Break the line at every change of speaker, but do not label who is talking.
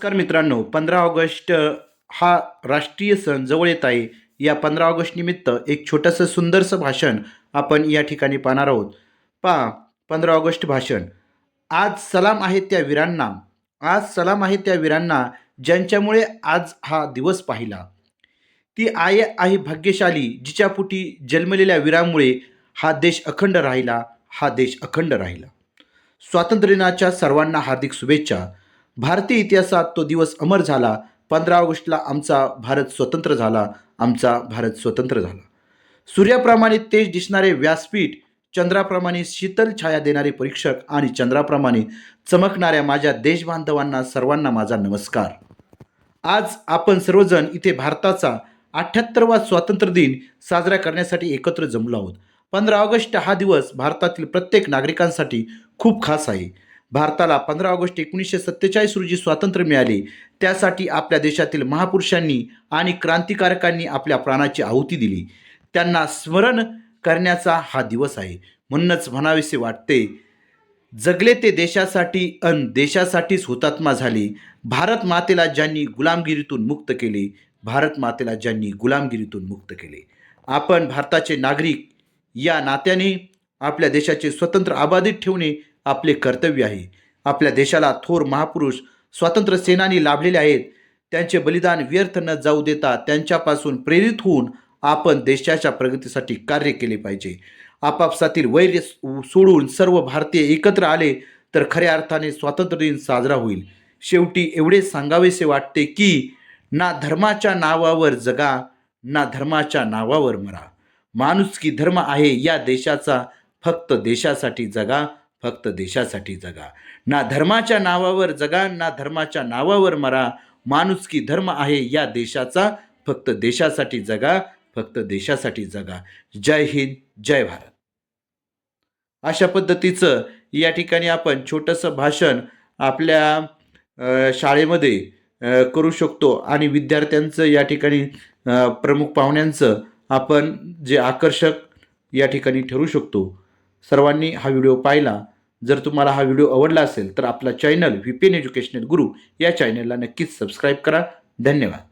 नमस्कार मित्रांनो पंधरा ऑगस्ट हा राष्ट्रीय सण जवळ येत आहे. या पंधरा ऑगस्ट निमित्त एक छोटंसं सुंदरसं भाषण आपण या ठिकाणी पाहणार आहोत. पहा पंधरा ऑगस्ट भाषण. आज सलाम आहे त्या वीरांना. आज सलाम आहे त्या वीरांना ज्यांच्यामुळे आज हा दिवस पाहिला. ती आय आहे भाग्यशाली जिच्या पुटी जन्मलेल्या वीरांमुळे हा देश अखंड राहिला हा देश अखंड राहिला. स्वातंत्र्यदिनाच्या सर्वांना हार्दिक शुभेच्छा. भारतीय इतिहासात तो दिवस अमर झाला. पंधरा ऑगस्टला आमचा भारत स्वतंत्र झाला. आमचा भारत स्वतंत्र झाला. सूर्याप्रमाणे तेज दिसणारे व्यासपीठ चंद्राप्रमाणे शीतल छाया देणारे परीक्षक आणि चंद्राप्रमाणे चमकणाऱ्या माझ्या देशबांधवांना सर्वांना माझा नमस्कार. आज आपण सर्वजण इथे भारताचा अठ्ठ्याहत्तरवा स्वातंत्र्य दिन साजरा करण्यासाठी एकत्र जमलो आहोत. पंधरा ऑगस्ट हा दिवस भारतातील प्रत्येक नागरिकांसाठी खूप खास आहे. भारताला पंधरा ऑगस्ट एकोणीसशे सत्तेचाळीस रोजी स्वातंत्र्य मिळाले. त्यासाठी आपल्या देशातील महापुरुषांनी आणि क्रांतिकारकांनी आपल्या प्राणाची आहुती दिली. त्यांना स्मरण करण्याचा हा दिवस आहे. म्हणूनच म्हणावेसे वाटते जगले ते देशासाठी अन देशासाठीच हुतात्मा झाले. भारत मातेला ज्यांनी गुलामगिरीतून मुक्त केले भारत मातेला ज्यांनी गुलामगिरीतून मुक्त केले. आपण भारताचे नागरिक या नात्याने आपल्या देशाचे स्वतंत्र अबाधित ठेवणे आपले कर्तव्य आहे. आपल्या देशाला थोर महापुरुष स्वातंत्र्य सेनानी लाभलेले आहेत. त्यांचे बलिदान व्यर्थ न जाऊ देता त्यांच्यापासून प्रेरित होऊन आपण देशाच्या प्रगतीसाठी कार्य केले पाहिजे. आपापसातील वैर सोडून सर्व भारतीय एकत्र आले तर खऱ्या अर्थाने स्वातंत्र्य दिन साजरा होईल. शेवटी एवढे सांगावेसे वाटते की ना धर्माच्या नावावर जगा ना धर्माच्या नावावर मरा. माणूस की धर्म आहे या देशाचा फक्त देशासाठी जगा. फक्त देशासाठी जगा. ना धर्माच्या नावावर जगा ना धर्माच्या नावावर मरा. माणुसकी धर्म आहे या देशाचा. फक्त देशासाठी जगा फक्त देशासाठी जगा. जय हिंद जय भारत. अशा पद्धतीचं या ठिकाणी आपण छोटंसं भाषण आपल्या शाळेमध्ये करू शकतो आणि विद्यार्थ्यांचं या ठिकाणी प्रमुख पाहुण्यांचं आपण जे आकर्षक या ठिकाणी ठरू शकतो. सर्वांनी हा व्हिडिओ पाहिला. जर तुम्हाला हा व्हिडिओ आवडला असेल तर आपला channel V P N educational Guru या चॅनलला नक्कीच सबस्क्राईब करा. धन्यवाद.